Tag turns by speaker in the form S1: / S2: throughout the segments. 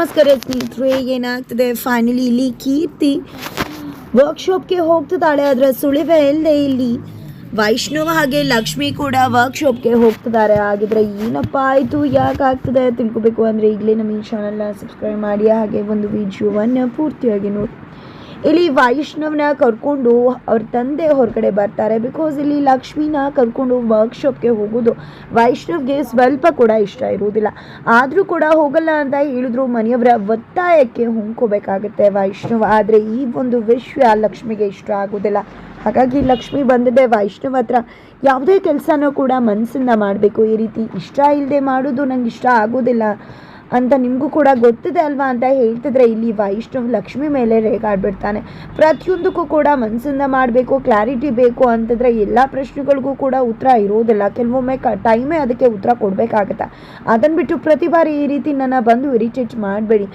S1: ನಮಸ್ಕಾರ ಸ್ನೇಹಿತರೆ, ಏನಾಗ್ತದೆ? ಫೈನಲಿ ಇಲ್ಲಿ ಕೀರ್ತಿ ವರ್ಕ್ಶಾಪ್ಗೆ ಹೋಗ್ತಿದ್ದಾಳೆ. ಅದರ ಸುಳಿವೆ ಇಲ್ಲದೆ ಇಲ್ಲಿ ವೈಷ್ಣವ ಹಾಗೆ ಲಕ್ಷ್ಮಿ ಕೂಡ ವರ್ಕ್ಶಾಪ್ಗೆ ಹೋಗ್ತಿದ್ದಾರೆ. ಹಾಗಿದ್ರೆ ಏನಪ್ಪ ಆಯಿತು? ಯಾಕಾಗ್ತದೆ ತಿಳ್ಕೊಬೇಕು. ಅಂದರೆ ಈಗಲೇ ನಮ್ಮ ಈ ಚಾನಲ್ನ ಸಬ್ಸ್ಕ್ರೈಬ್ ಮಾಡಿ. ಹಾಗೆ ಒಂದು ವಿಡಿಯೋವನ್ನು ಪೂರ್ತಿಯಾಗಿ ನೋಡಿ ಇಲ್ಲಿ ವೈಷ್ಣವ್ನ ಕರ್ಕೊಂಡು ಅವ್ರ ತಂದೆ ಹೊರಗಡೆ ಬರ್ತಾರೆ. ಬಿಕಾಸ್ ಇಲ್ಲಿ ಲಕ್ಷ್ಮೀನ ಕರ್ಕೊಂಡು ವರ್ಕ್ಶಾಪ್ಗೆ ಹೋಗೋದು ವೈಷ್ಣವ್ಗೆ ಸ್ವಲ್ಪ ಕೂಡ ಇಷ್ಟ ಇರುವುದಿಲ್ಲ. ಆದರೂ ಕೂಡ ಹೋಗಲ್ಲ ಅಂತ ಹೇಳಿದ್ರು ಮನೆಯವರ ಒತ್ತಾಯಕ್ಕೆ ಹೊಂದ್ಕೋಬೇಕಾಗುತ್ತೆ ವೈಷ್ಣವ್. ಆದರೆ ಈ ಒಂದು ವಿಷಯ ಲಕ್ಷ್ಮಿಗೆ ಇಷ್ಟ ಆಗೋದಿಲ್ಲ. ಹಾಗಾಗಿ ಲಕ್ಷ್ಮಿ ಬಂದಿದೆ. ವೈಷ್ಣವ್ ಹತ್ರ ಯಾವುದೇ ಕೆಲಸನೂ ಕೂಡ ಮನಸ್ಸಿಂದ ಮಾಡಬೇಕು. ಈ ರೀತಿ ಇಷ್ಟ ಇಲ್ಲದೆ ಮಾಡೋದು ನಂಗೆ ಇಷ್ಟ ಆಗೋದಿಲ್ಲ. ಅಂತ ನಿಮಗೂ ಕೂಡ ಗೊತ್ತಿದೆ ಅಲ್ವಾ ಅಂತ ಹೇಳ್ತಿದ್ರೆ ಇಲ್ಲಿ ವೈಷ್ಣವ್ ಲಕ್ಷ್ಮಿ ಮೇಲೆ ರೇಗಾಡ್ಬಿಡ್ತಾನೆ. ಪ್ರತಿಯೊಂದಕ್ಕೂ ಕೂಡ ಮನಸ್ಸಿಂದ ಮಾಡಬೇಕು ಕ್ಲಾರಿಟಿ ಬೇಕು ಅಂತಂದರೆ ಎಲ್ಲ ಪ್ರಶ್ನೆಗಳಿಗೂ ಕೂಡ ಉತ್ತರ ಇರೋದಿಲ್ಲ. ಕೆಲವೊಮ್ಮೆ ಕ ಟೈಮೇ ಅದಕ್ಕೆ ಉತ್ತರ ಕೊಡಬೇಕಾಗತ್ತೆ. ಅದನ್ನು ಬಿಟ್ಟು ಪ್ರತಿ ಬಾರಿ ಈ ರೀತಿ ನನ್ನ ಬಂದು ಇರಿಟೇಟ್ ಮಾಡಬೇಡಿ.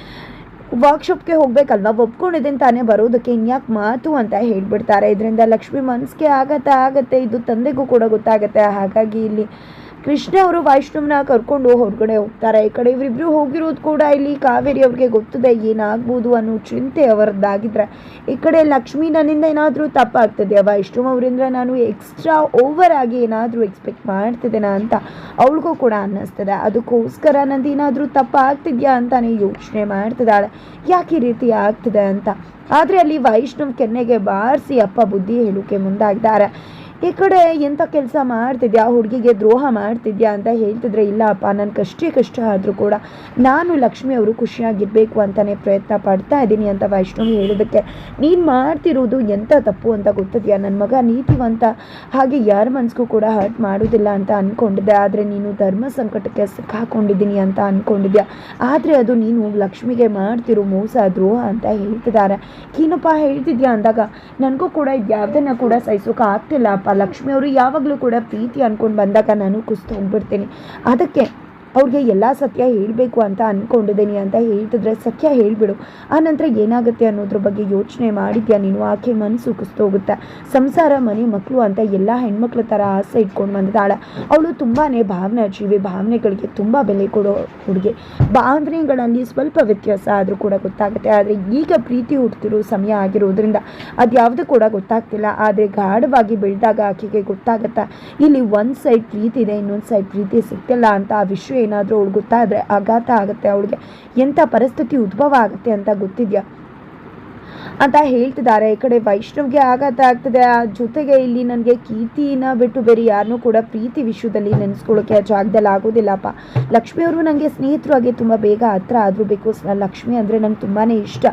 S1: ವರ್ಕ್ಶಾಪ್ಗೆ ಹೋಗ್ಬೇಕಲ್ವ? ಒಪ್ಕೊಂಡಿದ್ದೀನಿ ತಾನೇ ಬರೋದಕ್ಕೆ. ಇನ್ಯಾಕೆ ಮಾತು ಅಂತ ಹೇಳ್ಬಿಡ್ತಾರೆ. ಇದರಿಂದ ಲಕ್ಷ್ಮಿ ಮನಸ್ಸಿಗೆ ಆಗತ್ತೆ ಆಗತ್ತೆ. ಇದು ತಂದೆಗೂ ಕೂಡ ಗೊತ್ತಾಗತ್ತೆ. ಹಾಗಾಗಿ ಇಲ್ಲಿ ಕೃಷ್ಣ ಅವರು ವೈಷ್ಣವ್ನ ಕರ್ಕೊಂಡು ಹೊರಗಡೆ ಹೋಗ್ತಾರೆ. ಈ ಕಡೆ ಇವರಿಬ್ರು ಹೋಗಿರೋದು ಕೂಡ ಇಲ್ಲಿ ಕಾವೇರಿ ಅವ್ರಿಗೆ ಗೊತ್ತದೆ ಏನಾಗ್ಬೋದು ಅನ್ನೋ ಚಿಂತೆ ಅವರದ್ದಾಗಿದ್ರೆ. ಈ ಕಡೆ ಲಕ್ಷ್ಮಿ ನನ್ನಿಂದ ಏನಾದರೂ ತಪ್ಪಾಗ್ತದೆ ವೈಷ್ಣವ್ ಅವರಿಂದ ನಾನು ಎಕ್ಸ್ಟ್ರಾ ಓವರ್ ಆಗಿ ಏನಾದರೂ ಎಕ್ಸ್ಪೆಕ್ಟ್ ಮಾಡ್ತಿದ್ದೇನೆ ಅಂತ ಅವಳಿಗೂ ಕೂಡ ಅನ್ನಿಸ್ತದೆ. ಅದಕ್ಕೋಸ್ಕರ ನಂದು ಏನಾದರೂ ತಪ್ಪಾಗ್ತಿದ್ಯಾ ಅಂತಾನೆ ಯೋಚನೆ ಮಾಡ್ತಿದ್ದಾಳೆ. ಯಾಕೆ ಈ ರೀತಿ ಆಗ್ತಿದೆ ಅಂತ. ಆದರೆ ಅಲ್ಲಿ ವೈಷ್ಣವ್ ಕೆನ್ನೆಗೆ ಬಾರಿಸಿ ಅಪ್ಪ ಬುದ್ಧಿ ಹೇಳೋಕೆ ಮುಂದಾಗಿದ್ದಾರೆ. ಈ ಕಡೆ ಎಂಥ ಕೆಲಸ ಮಾಡ್ತಿದ್ಯಾ? ಹುಡುಗಿಗೆ ದ್ರೋಹ ಮಾಡ್ತಿದ್ಯಾ ಅಂತ ಹೇಳ್ತಿದ್ರೆ ಇಲ್ಲ ಅಪ್ಪ ನನ್ನ ಕಷ್ಟೇ ಕಷ್ಟ ಆದರೂ ಕೂಡ ನಾನು ಲಕ್ಷ್ಮಿ ಅವರು ಖುಷಿಯಾಗಿರಬೇಕು ಅಂತಲೇ ಪ್ರಯತ್ನ ಪಡ್ತಾ ಇದ್ದೀನಿ ಅಂತ ವೈಷ್ಣವಿ ಹೇಳೋದಕ್ಕೆ. ನೀನು ಮಾಡ್ತಿರೋದು ಎಂಥ ತಪ್ಪು ಅಂತ ಗೊತ್ತಿದೆಯಾ? ನನ್ನ ಮಗ ನೀತಿವಂತ ಹಾಗೆ ಯಾರ ಮನಸ್ಗೂ ಕೂಡ ಹರ್ಟ್ ಮಾಡೋದಿಲ್ಲ ಅಂತ ಅಂದ್ಕೊಂಡಿದ್ದೆ ಆದರೆ ನೀನು ಧರ್ಮ ಸಂಕಟಕ್ಕೆ ಸಿಕ್ಕಾಕೊಂಡಿದ್ದೀನಿ ಅಂತ ಅಂದ್ಕೊಂಡಿದ್ಯಾ ಆದರೆ ಅದು ನೀನು ಲಕ್ಷ್ಮಿಗೆ ಮಾಡ್ತಿರೋ ಮೋಸ, ದ್ರೋಹ ಅಂತ ಹೇಳ್ತಿದ್ದಾರೆ. ಏನಪ್ಪ ಹೇಳ್ತಿದ್ಯಾ ಅಂದಾಗ, ನನಗೂ ಕೂಡ ಯಾವುದನ್ನು ಕೂಡ ಸಹಿಸೋಕೆ ಆಗ್ತಿಲ್ಲ. ಲಕ್ಷ್ಮಿ ಅವರು ಯಾವಾಗಲೂ ಕೂಡ ಪ್ರೀತಿ ಅಂದ್ಕೊಂಡು ಬಂದಾಗ ನಾನು ಕುಸ್ತು ಹೋಗ್ಬಿಡ್ತೀನಿ. ಅದಕ್ಕೆ ಅವ್ರಿಗೆ ಎಲ್ಲ ಸತ್ಯ ಹೇಳಬೇಕು ಅಂತ ಅಂದ್ಕೊಂಡಿದ್ದೀನಿ ಅಂತ ಹೇಳ್ತಿದ್ರೆ ಸತ್ಯ ಹೇಳಿಬಿಡು. ಆನಂತರ ಏನಾಗುತ್ತೆ ಅನ್ನೋದ್ರ ಬಗ್ಗೆ ಯೋಚನೆ ಮಾಡಿದ್ಯಾ ನೀನು? ಆಕೆ ಮನಸ್ಸು ಕುಸ್ತೋಗುತ್ತೆ. ಸಂಸಾರ, ಮನೆ ಮಕ್ಕಳು ಅಂತ ಎಲ್ಲ ಹೆಣ್ಮಕ್ಳ ಥರ ಆಸೆ ಇಟ್ಕೊಂಡು ಬಂದಿದ್ದಾಳೆ. ಅವಳು ತುಂಬಾ ಭಾವನೆ ಜೀವಿ ಭಾವನೆಗಳಿಗೆ ತುಂಬ ಬೆಲೆ ಕೊಡೋ ಹುಡುಗಿ. ಭಾವನೆಗಳಲ್ಲಿ ಸ್ವಲ್ಪ ವ್ಯತ್ಯಾಸ ಆದರೂ ಕೂಡ ಗೊತ್ತಾಗುತ್ತೆ. ಆದರೆ ಈಗ ಪ್ರೀತಿ ಹುಡ್ತಿರೋ ಸಮಯ ಆಗಿರೋದ್ರಿಂದ ಅದು ಯಾವುದು ಕೂಡ ಗೊತ್ತಾಗ್ತಿಲ್ಲ. ಆದರೆ ಗಾಢವಾಗಿ ಬೆಳೆದಾಗ ಆಕೆಗೆ ಗೊತ್ತಾಗುತ್ತೆ, ಇಲ್ಲಿ ಒಂದು ಸೈಡ್ ಪ್ರೀತಿ ಇದೆ ಇನ್ನೊಂದು ಸೈಡ್ ಪ್ರೀತಿ ಸಿಗ್ತಿಲ್ಲ ಅಂತ ಆ ವಿಷಯ ಏನಾದರೂ ಅವಳು ಗೊತ್ತಾದರೆ ಆಘಾತ ಆಗುತ್ತೆ ಅವಳಿಗೆ. ಎಂಥ ಪರಿಸ್ಥಿತಿ ಉದ್ಭವ ಆಗುತ್ತೆ ಅಂತ ಗೊತ್ತಿದೆಯಾ? ಅಂತ ಹೇಳ್ತಿದ್ದಾರೆ. ಈ ಕಡೆ ವೈಷ್ಣವ್ಗೆ ಆಘಾತ ಆಗ್ತದೆ. ಆ ಜೊತೆಗೆ ಇಲ್ಲಿ ನನಗೆ ಕೀರ್ತಿನ ಬಿಟ್ಟು ಬೇರೆ ಯಾರನ್ನೂ ಕೂಡ ಪ್ರೀತಿ ವಿಷಯದಲ್ಲಿ ನೆನೆಸ್ಕೊಳ್ಳೋಕೆ ಆ ಜಾಗದಲ್ಲಿ ಆಗೋದಿಲ್ಲಪ್ಪ. ಲಕ್ಷ್ಮಿ ಅವರು ನನಗೆ ಸ್ನೇಹಿತರಾಗಿ ತುಂಬ ಬೇಗ ಹತ್ರ ಆದರೂ ಬೇಕು ಲಕ್ಷ್ಮಿ ಅಂದರೆ ನಂಗೆ ತುಂಬಾ ಇಷ್ಟ.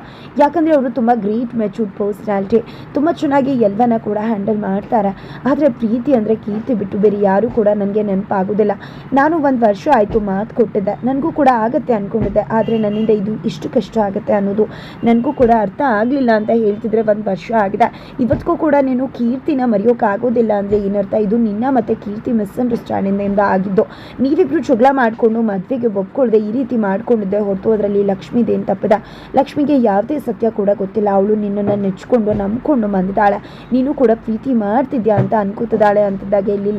S1: ಯಾಕಂದರೆ ಅವರು ತುಂಬ ಗ್ರೇಟ್ ಮೆಚೂರ್ಡ್ ಪರ್ಸ್ನಾಲಿಟಿ ತುಂಬ ಚೆನ್ನಾಗಿ ಎಲ್ಲವನ್ನ ಕೂಡ ಹ್ಯಾಂಡಲ್ ಮಾಡ್ತಾರೆ. ಆದರೆ ಪ್ರೀತಿ ಅಂದರೆ ಕೀರ್ತಿ ಬಿಟ್ಟು ಬೇರೆ ಯಾರೂ ಕೂಡ ನನಗೆ ನೆನಪಾಗೋದಿಲ್ಲ. ನಾನು ಒಂದು ವರ್ಷ ಆಯಿತು ಮಾತು ಕೊಟ್ಟಿದ್ದೆ. ನನಗೂ ಕೂಡ ಆಗುತ್ತೆ ಅಂದ್ಕೊಂಡಿದ್ದೆ ಆದರೆ ನನ್ನಿಂದ ಇದು ಇಷ್ಟು ಕಷ್ಟ ಆಗುತ್ತೆ ಅನ್ನೋದು ನನಗೂ ಕೂಡ ಅರ್ಥ ಆಗಲಿಲ್ಲ ಅಂತ ಹೇಳ್ತಿದ್ರೆ ಒಂದು ವರ್ಷ ಆಗಿದೆ. ಇವತ್ತಿಗೂ ಕೂಡ ನೀನು ಕೀರ್ತಿನ ಮರೆಯೋಕ್ಕಾಗೋದಿಲ್ಲ ಅಂದರೆ ಏನರ್ಥ? ಇದು ನಿನ್ನ ಮತ್ತು ಕೀರ್ತಿ ಮಿಸ್ಅಂಡರ್ಸ್ಟ್ಯಾಂಡಿಂದ ಆಗಿದ್ದು. ನೀವಿಬ್ರು ಜಗಳ ಮಾಡಿಕೊಂಡು ಮದುವೆಗೆ ಒಪ್ಕೊಳ್ದೆ ಈ ರೀತಿ ಮಾಡಿಕೊಂಡಿದ್ದೆ ಹೊರತು ಅದರಲ್ಲಿ ಲಕ್ಷ್ಮಿದೇನು ತಪ್ಪದ? ಲಕ್ಷ್ಮಿಗೆ ಯಾವುದೇ ಸತ್ಯ ಕೂಡ ಗೊತ್ತಿಲ್ಲ. ಅವಳು ನಿನ್ನನ್ನು ನೆಚ್ಕೊಂಡು ನಂಬ್ಕೊಂಡು ಬಂದಿದ್ದಾಳೆ. ನೀನು ಕೂಡ ಪ್ರೀತಿ ಮಾಡ್ತಿದ್ಯಾ ಅಂತ ಅನ್ಕೋತಿದ್ದಾಳೆ ಅಂತಿದ್ದಾಗ ಇಲ್ಲಿ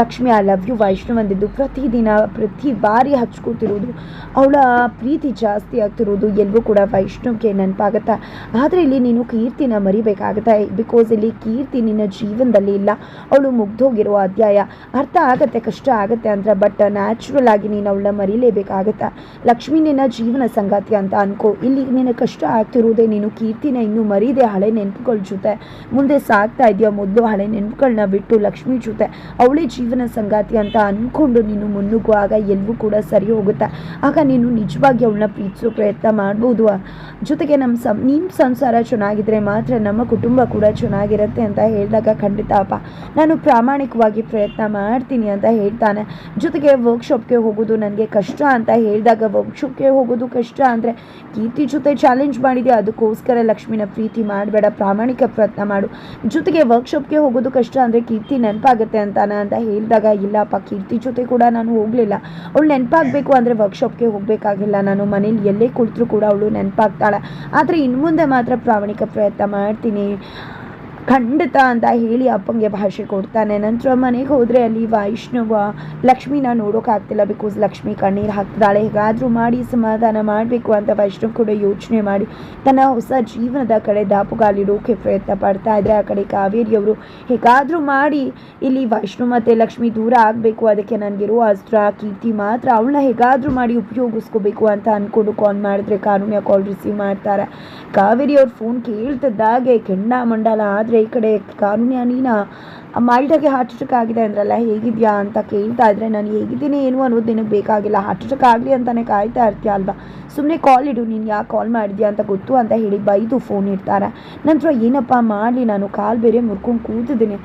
S1: ಲಕ್ಷ್ಮಿ ಆ ಲವ್ ಯು ವೈಷ್ಣವ್ ಅಂದಿದ್ದು ಪ್ರತಿದಿನ ಪ್ರತಿ ಬಾರಿ ಹಚ್ಕೊತಿರೋದು. ಅವಳ ಪ್ರೀತಿ ಜಾಸ್ತಿ ಆಗ್ತಿರೋದು ಎಲ್ಲರೂ ಕೂಡ ವೈಷ್ಣವ್ಗೆ ನೆನಪಾಗತ್ತೆ. ಆದರೆ ಇಲ್ಲಿ ನೀನು ಕೀರ್ತಿನ ಮರಿಬೇಕಾಗುತ್ತೆ. ಬಿಕಾಸ್ ಇಲ್ಲಿ ಕೀರ್ತಿ ನಿನ್ನ ಜೀವನದಲ್ಲಿ ಇಲ್ಲ. ಅವಳು ಮುಗ್ದೋಗಿರೋ ಅಧ್ಯಾಯ ಅರ್ಥ ಆಗತ್ತೆ, ಕಷ್ಟ ಆಗತ್ತೆ ಅಂದ್ರೆ ಬಟ್ ನ್ಯಾಚುರಲ್ ಆಗಿ ನೀನು ಅವಳನ್ನ ಮರಿಲೇಬೇಕಾಗತ್ತೆ. ಲಕ್ಷ್ಮಿ ನಿನ್ನ ಜೀವನ ಸಂಗಾತಿ ಅಂತ ಅನ್ಕೋ. ಇಲ್ಲಿ ನಿನ್ನ ಕಷ್ಟ ಆಗ್ತಿರೋದೇ ನೀನು ಕೀರ್ತಿನ ಇನ್ನೂ ಮರೀದೆ ಹಳೆ ನೆನಪುಗಳ ಜೊತೆ. ಮುಂದೆ ಸಾಗ್ತಾ ಇದೆಯಾ ಮೊದಲು ಹಳೆ ನೆನಪುಗಳನ್ನ ಬಿಟ್ಟು ಲಕ್ಷ್ಮಿ ಜೊತೆ. ಅವಳೇ ಜೀವನ ಸಂಗಾತಿ ಅಂತ ಅಂದ್ಕೊಂಡು ನೀನು ಮುನ್ನುಗ್ಗುವಾಗ ಎಲ್ಲವೂ ಕೂಡ ಸರಿ ಹೋಗುತ್ತೆ. ಆಗ ನೀನು ನಿಜವಾಗಿ ಅವಳನ್ನ ಪ್ರೀತಿಸೋ ಪ್ರಯತ್ನ ಮಾಡ್ಬೋದು. ಜೊತೆಗೆ ನಮ್ಮ ಸಂ ನಿಮ್ಮ ಸಂಸಾರ ಚೆನ್ನಾಗಿದ್ರೆ ಮಾತ್ರ ನಮ್ಮ ಕುಟುಂಬ ಕೂಡ ಚೆನ್ನಾಗಿರುತ್ತೆ ಅಂತ ಹೇಳಿದಾಗ ಖಂಡಿತ ಅಪ್ಪ, ನಾನು ಪ್ರಾಮಾಣಿಕವಾಗಿ ಪ್ರಯತ್ನ ಮಾಡ್ತೀನಿ ಅಂತ ಹೇಳ್ತಾನೆ. ಜೊತೆಗೆ ವರ್ಕ್ಶಾಪ್ಗೆ ಹೋಗೋದು ನನಗೆ ಕಷ್ಟ ಅಂತ ಹೇಳಿದಾಗ ವರ್ಕ್ಶಾಪ್ಗೆ ಹೋಗೋದು ಕಷ್ಟ ಅಂದರೆ ಕೀರ್ತಿ ಜೊತೆ ಚಾಲೆಂಜ್ ಮಾಡಿದೆ, ಅದಕ್ಕೋಸ್ಕರ ಲಕ್ಷ್ಮಿನ ಪ್ರೀತಿ ಮಾಡಬೇಡ, ಪ್ರಾಮಾಣಿಕ ಪ್ರಯತ್ನ ಮಾಡು. ಜೊತೆಗೆ ವರ್ಕ್ಶಾಪ್ಗೆ ಹೋಗೋದು ಕಷ್ಟ ಅಂದರೆ ಕೀರ್ತಿ ನೆನಪಾಗುತ್ತೆ ಅಂತಾನೆ ಅಂತ ಹೇಳಿದಾಗ ಇಲ್ಲಪ್ಪ ಕೀರ್ತಿ ಜೊತೆ ಕೂಡ ನಾನು ಹೋಗಲಿಲ್ಲ. ಅವಳು ನೆನಪಾಗಬೇಕು ಅಂದರೆ ವರ್ಕ್ಶಾಪ್ಗೆ ಹೋಗಬೇಕಾಗಿಲ್ಲ. ನಾನು ಮನೇಲಿ ಎಲ್ಲೇ ಕುಳಿತರೂ ಕೂಡ ಅವಳು ನೆನಪಾಗ್ತಾಳೆ. ಆದರೆ ಇನ್ನು ಮುಂದೆ ಮಾತ್ರ ಪ್ರಾಮಾಣಿಕ ಪ್ರಯತ್ನ ಮಾಡ್ತೀನಿ. ಖಂಡಿತ ಅಂತ ಹೇಳಿ ಅಪ್ಪಂಗೆ ಭಾಷೆ ಕೊಡ್ತಾನೆ. ನಂತರ ಮನೆಗೆ ಹೋದರೆ ಅಲ್ಲಿ ವೈಷ್ಣವ, ಲಕ್ಷ್ಮಿನ ನೋಡೋಕ್ಕಾಗ್ತಿಲ್ಲ ಬಿಕಾಸ್ ಲಕ್ಷ್ಮಿ ಕಣ್ಣೀರು ಹಾಕ್ತಿದ್ದಾಳೆ ಹೇಗಾದರೂ ಮಾಡಿ ಸಮಾಧಾನ ಮಾಡಬೇಕು ಅಂತ ವೈಷ್ಣವ್ ಕೂಡ ಯೋಚನೆ ಮಾಡಿ. ತನ್ನ ಹೊಸ ಜೀವನದ ಕಡೆ ದಾಪುಗಾಲಿಡೋಕೆ ಪ್ರಯತ್ನ ಪಡ್ತಾ ಇದ್ದರೆ ಆ ಕಡೆ ಕಾವೇರಿಯವರು ಹೇಗಾದರೂ ಮಾಡಿ ಇಲ್ಲಿ ವೈಷ್ಣು ಮತ್ತು ಲಕ್ಷ್ಮಿ ದೂರ ಆಗಬೇಕು. ಅದಕ್ಕೆ ನನಗಿರೋ ಅಸ್ತ್ರ, ಕೀರ್ತಿ ಮಾತ್ರ ಅವಳನ್ನ ಹೇಗಾದರೂ ಮಾಡಿ ಉಪಯೋಗಿಸ್ಕೋಬೇಕು ಅಂತ ಅಂದ್ಕೊಂಡು ಕಾಲ್ ಮಾಡಿದ್ರೆ ಕಾರುಣ್ಯ ಕಾಲ್ ರಿಸೀವ್ ಮಾಡ್ತಾರೆ. ಕಾವೇರಿ ಅವ್ರ ಫೋನ್ ಕೇಳ್ತಿದ್ದಾಗೆ ಕೆಂಡ ಮಂಡಲ ಆದರೆ ಈ ಕಡೆ ಕಾರುಣ್ಯ, ನೀನಾ ಮಾಲ್ಟಾಗೆ ಹಾರ್ಟ್ ಅಟ್ಯಾಕ್ ಆಗಿದೆ ಅಂದ್ರಲ್ಲ, ಹೇಗಿದ್ಯಾ ಅಂತ ಕೇಳ್ತಾ ಇದ್ರೆ, ನಾನು ಹೇಗಿದ್ದೀನಿ, ಏನು ಅನ್ನೋದು ನಿನಗೆ ಬೇಕಾಗಿಲ್ಲ ಹಾರ್ಟ್ ಅಟ್ಯಾಕ್ ಆಗಲಿ ಅಂತಾನೆ ಕಾಯ್ತಾ ಇರ್ತೀಯ ಅಲ್ವಾ? ಸುಮ್ಮನೆ ಕಾಲ್ ಇಡು, ನೀನು ಯಾಕೆ ಕಾಲ್ ಮಾಡಿದ್ಯಾ ಅಂತ ಗೊತ್ತು ಅಂತ ಹೇಳಿ ಬೈದು ಫೋನ್ ಇಡ್ತಾರೆ. ನಂತರ ಏನಪ್ಪ ಮಾಡಲಿ, ನಾನು ಕಾಲ್ ಬೇರೆ ಮುರ್ಕೊಂಡು ಕೂತಿದ್ದೀನಿ.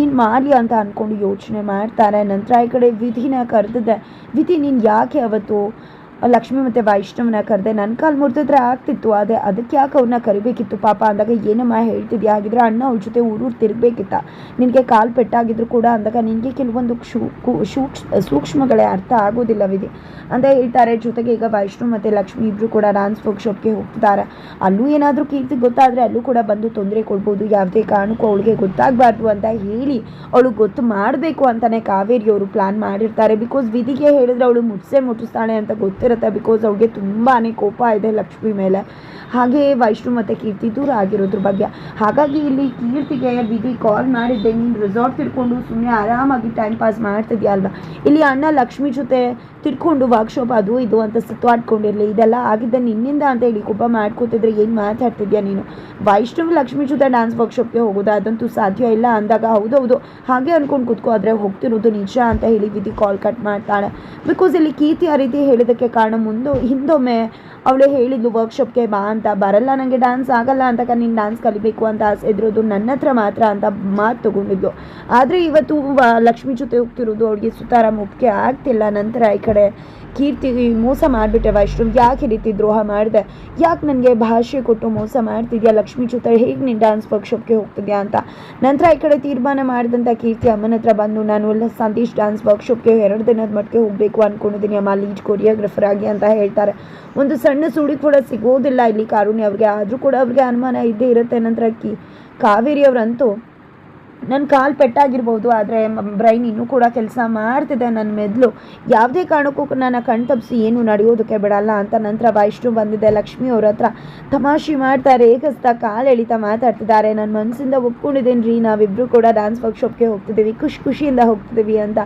S1: ಏನು ಮಾಡಲಿ ಅಂತ ಅಂದ್ಕೊಂಡು ಯೋಚನೆ ಮಾಡ್ತಾರೆ. ನಂತರ ಈ ಕಡೆ ವಿಧಿನ ಕರೆದಿದ್ದೆ ವಿಧಿ ನೀನು ಯಾಕೆ ಅವತ್ತು ಲಕ್ಷ್ಮಿ ಮತ್ತು ವೈಷ್ಣವನ ಕರೆದೆ ನನ್ನ ಕಾಲು ಮುರಿದಿದ್ರೆ ಆಗ್ತಿತ್ತು ಅದೇ ಅದಕ್ಕೆ ಯಾಕೆ ಅವ್ರನ್ನ ಕರಿಬೇಕಿತ್ತು ಪಾಪ? ಅಂದಾಗ ಏನಮ್ಮ ಹೇಳ್ತಿದ್ಯಾ? ಹಾಗಿದ್ರೆ, ಅಣ್ಣ ಅವ್ರ ಜೊತೆ ಊರೂರು ತಿರುಗಬೇಕಿತ್ತ. ನಿನಗೆ ಕಾಲು ಪೆಟ್ಟಾಗಿದ್ರು ಕೂಡ. ಅಂದಾಗ, ನಿನಗೆ ಕೆಲವೊಂದು ಕ್ಷೂ ಸೂಕ್ಷ್ಮಗಳೇ ಅರ್ಥ ಆಗೋದಿಲ್ಲ ವಿಧಿ. ಅಂತ ಹೇಳ್ತಾರೆ, ಜೊತೆಗೆ ಈಗ ವೈಷ್ಣು ಮತ್ತು ಲಕ್ಷ್ಮಿ ಇಬ್ಬರು ಕೂಡ ಡಾನ್ಸ್ ವರ್ಕ್ಶಾಪ್ಗೆ ಹೋಗ್ತಾರೆ ಅಲ್ಲೂ ಏನಾದರೂ ಕೀರ್ತಿ ಗೊತ್ತಾದರೆ ಅಲ್ಲೂ ಕೂಡ ಬಂದು ತೊಂದರೆ ಕೊಡ್ಬೋದು. ಯಾವುದೇ ಕಾರಣಕ್ಕೂ ಅವಳಿಗೆ ಗೊತ್ತಾಗಬಾರ್ದು ಅಂತ ಹೇಳಿ ಅವಳು ಗೊತ್ತು ಮಾಡಬೇಕು ಅಂತಲೇ ಕಾವೇರಿಯವರು ಪ್ಲ್ಯಾನ್ ಮಾಡಿರ್ತಾರೆ. ಬಿಕಾಸ್ ವಿಧಿಗೆ ಹೇಳಿದ್ರೆ ಅವಳು ಮುಟ್ಸೆ ಮುಟ್ಟಿಸ್ತಾಳೆ ಅಂತ ಗೊತ್ತಿರುತ್ತೆ ಬಿಕಾಸ್ ಅವ್ರಿಗೆ ತುಂಬಾ ಕೋಪ ಇದೆ ಲಕ್ಷ್ಮಿ ಮೇಲೆ. ಹಾಗೆ ವೈಷ್ಣು ಮತ್ತು ಕೀರ್ತಿ ದೂರ ಆಗಿರೋದ್ರ ಬಗ್ಗೆ. ಹಾಗಾಗಿ ಇಲ್ಲಿ ಕೀರ್ತಿಗೆ ವಿಧಿ ಕಾಲ್ ಮಾಡಿದ್ದೆ. ನೀನು ರೆಸಾರ್ಟ್ ತಿರ್ಕೊಂಡು ಸುಮ್ಮನೆ ಆರಾಮಾಗಿ ಟೈಮ್ ಪಾಸ್ ಮಾಡ್ತಿದ್ಯಾ ಅಲ್ವಾ? ಇಲ್ಲಿ ಅಣ್ಣ ಲಕ್ಷ್ಮಿ ಜೊತೆ ತಿರ್ಕೊಂಡು ವರ್ಕ್ಶಾಪ್ ಅದು ಇದು ಅಂತ ಸುತ್ತಾಡ್ಕೊಂಡಿರಲಿ. ಇದೆಲ್ಲ ಆಗಿದ್ದ ನಿನ್ನಿಂದ ಅಂತ ಹೇಳಿ ಕೋಪ ಮಾಡ್ಕೋತಿದ್ರೆ ಏನು ಮಾತಾಡ್ತಿದ್ಯಾ ನೀನು? ವೈಷ್ಣವ್ ಲಕ್ಷ್ಮಿ ಜೊತೆ ಡ್ಯಾನ್ಸ್ ವರ್ಕ್ಶಾಪ್ಗೆ ಹೋಗೋದು ಅದಂತೂ ಸಾಧ್ಯ ಇಲ್ಲ ಅಂದಾಗ ಹೌದೌದು. ಹಾಗೆ ಅಂದ್ಕೊಂಡು ಕೂತ್ಕೋ, ಆದರೆ ಹೋಗ್ತಿರೋದು ನಿಜ ಅಂತ ಹೇಳಿ ವಿಧಿ ಕಾಲ್ ಕಟ್ ಮಾಡ್ತಾಳೆ. ಬಿಕಾಸ್ ಇಲ್ಲಿ ಕೀರ್ತಿ ಆ ರೀತಿ ಹೇಳಿದ್ದಕ್ಕೆ ಕಾರಣ ಮುಂದೆ ಹಿಂದೊಮ್ಮೆ ಅವಳು ಹೇಳಿದ್ಲು ವರ್ಕ್ಶಾಪ್ಗೆ ಬಾ ಅಂತ. ಬರಲ್ಲ ನನಗೆ ಡ್ಯಾನ್ಸ್ ಆಗಲ್ಲ ಅಂತ ನೀನು ಡ್ಯಾನ್ಸ್ ಕಲಿಬೇಕು ಅಂತ ಆಸೆ ಇದ್ರೋದು ನನ್ನ ಹತ್ರ ಮಾತ್ರ ಅಂತ ಮಾತು ತೊಗೊಂಡಿದ್ಲು. ಆದರೆ ಇವತ್ತು ಲಕ್ಷ್ಮಿ ಜೊತೆ ಹೋಗ್ತಿರೋದು, ಅವಳಿಗೆ ಸುತಾರ ಮುಖ್ಯ ಆಗ್ತಿಲ್ಲ. ನಂತರ ಈ ಕಡೆ ಕೀರ್ತಿ ಮೋಸ ಮಾಡಿಬಿಟ್ಟೆ ವೈಷ್ಣವ್ ಯಾಕೆ ಈ ರೀತಿ ದ್ರೋಹ ಮಾಡಿದೆ? ಯಾಕೆ ನನಗೆ ಭಾಷೆ ಕೊಟ್ಟು ಮೋಸ ಮಾಡ್ತಿದ್ಯಾ? ಲಕ್ಷ್ಮಿ ಜೊತೆ ಹೇಗೆ ನೀನು ಡ್ಯಾನ್ಸ್ ವರ್ಕ್ಶಾಪ್ಗೆ ಹೋಗ್ತಿದ್ಯಾ ಅಂತ. ನಂತರ ಈ ಕಡೆ ತೀರ್ಮಾನ ಮಾಡಿದಂಥ ಕೀರ್ತಿ ಅಮ್ಮನ ಹತ್ರ ಬಂದು, ನಾನು ಸಂತೀಶ್ ಡ್ಯಾನ್ಸ್ ವರ್ಕ್ಶಾಪ್ಗೆ ಎರಡು ದಿನದ ಮಟ್ಟಿಗೆ ಹೋಗಬೇಕು ಅಂದ್ಕೊಂಡಿದ್ದೀನಿ ಅಮ್ಮ ಲೀಡ್ ಕೊರಿಯೋಗ್ರಫರ್ ಆಗಿ ಅಂತ ಹೇಳ್ತಾರೆ. ಒಂದು ಸಣ್ಣ ಸುಳಿ ಕೂಡ ಸಿಗೋದಿಲ್ಲ ಇಲ್ಲಿ ಕಾರುಣ್ಯ ಅವ್ರಿಗೆ. ಆದರೂ ಕೂಡ ಅವ್ರಿಗೆ ಅನುಮಾನ ಇದ್ದೇ ಇರುತ್ತೆ. ನಂತರ ಕಿ ಕಾವೇರಿ ಅವರಂತೂ ನನ್ನ ಕಾಲು ಪೆಟ್ಟಾಗಿರ್ಬೋದು, ಆದರೆ ಬ್ರೈನ್ ಇನ್ನೂ ಕೂಡ ಕೆಲಸ ಮಾಡ್ತಿದೆ ನನ್ನ ಮೆದುಳು ಯಾವುದೇ ಕಾರಣಕ್ಕೂ ನನ್ನ ಕಣ್ಣು ತಪ್ಪಿಸಿ ಏನು ನಡೆಯೋದಕ್ಕೆ ಬಿಡಲ್ಲ ಅಂತ ನಂತರ ವೈಷ್ಣು ಬಂದಿದೆ. ಲಕ್ಷ್ಮಿ ಅವ್ರ ಹತ್ರ ತಮಾಷೆ ಮಾಡ್ತಾ ರೇಖಿಸ್ತಾ ಕಾಲು ಎಳಿತಾ ಮಾತಾಡ್ತಿದ್ದಾರೆ. ನನ್ನ ಮನಸ್ಸಿಂದ ಒಪ್ಕೊಂಡಿದ್ದೀನಿ ರೀ ನಾವಿಬ್ಬರು ಕೂಡ ಡ್ಯಾನ್ಸ್ ವರ್ಕ್ಶಾಪ್ಗೆ ಹೋಗ್ತಿದ್ದೀವಿ. ಖುಷಿ ಖುಷಿಯಿಂದ ಹೋಗ್ತಿದ್ದೀವಿ ಅಂತ.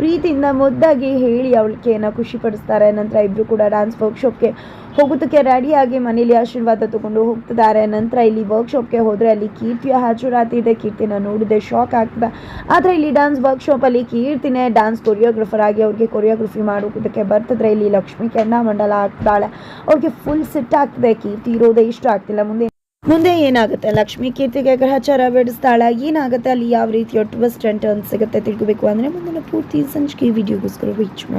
S1: ಪ್ರೀತಿಯಿಂದ ಮುದ್ದಾಗಿ ಹೇಳಿ ಅವಳಿಗೆ ಖುಷಿಪಡಿಸ್ತಾರೆ ನಂತರ ಇಬ್ಬರು ಕೂಡ ಡ್ಯಾನ್ಸ್ ವರ್ಕ್ಶಾಪ್ಗೆ ಹೋಗೋದಕ್ಕೆ ರೆಡಿಯಾಗಿ ಮನೇಲಿ ಆಶೀರ್ವಾದ ತಗೊಂಡು ಹೋಗ್ತಿದ್ದಾರೆ. ನಂತರ ಇಲ್ಲಿ ವರ್ಕ್ಶಾಪ್ಗೆ ಹೋದರೆ ಅಲ್ಲಿ ಕೀರ್ತಿಯ ಹಾಜರಾತಿ ಇದೆ. ಕೀರ್ತಿನ ನೋಡಿದೆ ಶಾಕ್ ಆಗ್ತದೆ. ಆದರೆ ಇಲ್ಲಿ ಡ್ಯಾನ್ಸ್ ವರ್ಕ್ಶಾಪಲ್ಲಿ ಕೀರ್ತಿನೇ ಡ್ಯಾನ್ಸ್ ಕೊರಿಯೋಗ್ರಫರ್ ಆಗಿ ಅವ್ರಿಗೆ ಕೊರಿಯೋಗ್ರಫಿ ಮಾಡೋದಕ್ಕೆ ಬರ್ತಿದ್ರೆ ಇಲ್ಲಿ ಲಕ್ಷ್ಮಿ ಕೆಂಡಾಮಂಡಲ ಆಗ್ತಾಳೆ. ಅವ್ರಿಗೆ ಫುಲ್ ಸಿಟ್ ಆಗ್ತದೆ. ಕೀರ್ತಿ ಇರೋದೇ ಇಷ್ಟ ಆಗ್ತಿಲ್ಲ. ಮುಂದೆ ಮುಂದೆ ಏನಾಗುತ್ತೆ? ಲಕ್ಷ್ಮಿ ಕೀರ್ತಿಗೆ ಗ್ರಹಚಾರ ಬಿಡಿಸ್ತಾಳ. ಏನಾಗುತ್ತೆ? ಅಲ್ಲಿ ಯಾವ ರೀತಿಯ ಟ್ವಿಸ್ಟ್ ಅಂಡ್ ಟರ್ನ್ ಸಿಗುತ್ತೆ ತಿಳ್ಕೊಬೇಕು ಅಂದರೆ ಮುಂದಿನ ಪೂರ್ತಿ ಸಂಚಿಕೆ ವಿಡಿಯೋಗೋಸ್ಕರ ವೀಚ್ ಮಾಡಿ.